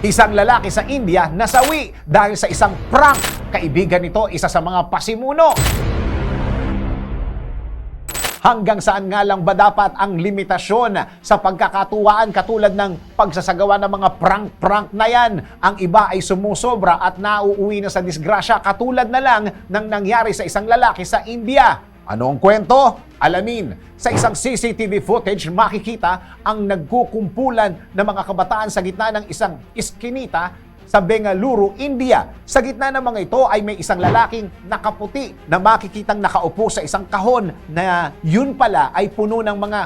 Isang lalaki sa India nasawi dahil sa isang prank. Kaibigan nito, isa sa mga pasimuno. Hanggang saan nga lang ba dapat ang limitasyon sa pagkakatuwaan katulad ng pagsasagawa ng mga prank-prank na yan? Ang iba ay sumusobra at nauuwi na sa disgrasya katulad na lang ng nangyari sa isang lalaki sa India. Ano ang kwento? Alamin. Sa isang CCTV footage, makikita ang nagkukumpulan ng mga kabataan sa gitna ng isang iskinita sa Bengaluru, India. Sa gitna ng mga ito ay may isang lalaking nakaputi na makikitang nakaupo sa isang kahon na yun pala ay puno ng mga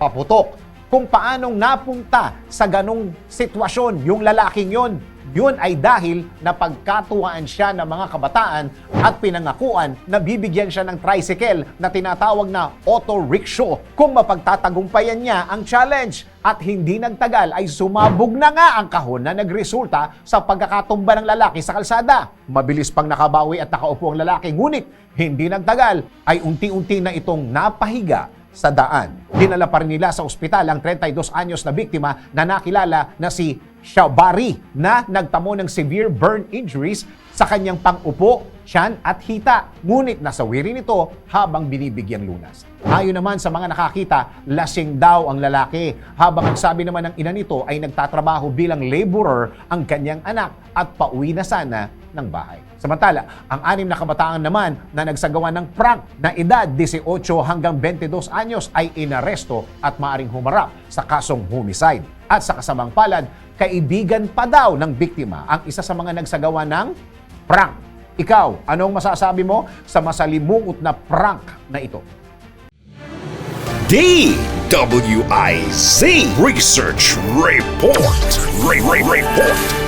paputok. Kung paanong napunta sa ganong sitwasyon yung lalaking yon, yun ay dahil napagkatuwaan siya ng mga kabataan at pinangakuan na bibigyan siya ng tricycle na tinatawag na auto rickshaw kung mapagtatagumpayan niya ang challenge. At hindi nagtagal ay sumabog na nga ang kahon na nagresulta sa pagkakatumba ng lalaki sa kalsada. Mabilis pang nakabawi at nakaupo ang lalaki ngunit hindi nagtagal ay unti-unti na itong napahiga sa daan. Dinala pa rin nila sa ospital ang 32 anyos na biktima na nakilala na si Shabari na nagtamo ng severe burn injuries sa kanyang pang-upo, tiyan at hita. Ngunit nasawi rin ito habang binibigyang lunas. Ayon naman sa mga nakakita, lasing daw ang lalaki. Habang ang sabi naman ng ina nito ay nagtatrabaho bilang laborer ang kanyang anak at pauwi na sana ng bahay. Samantala, ang anim na kabataan naman na nagsagawa ng prank na edad 18 hanggang 22 anyos ay inaresto at maaring humarap sa kasong homicide. At sa kasamang palad, kaibigan pa daw ng biktima ang isa sa mga nagsagawa ng prank. Ikaw, anong masasabi mo sa masalimuot na prank na ito? DWIZ Research Report. Re- Re- Report.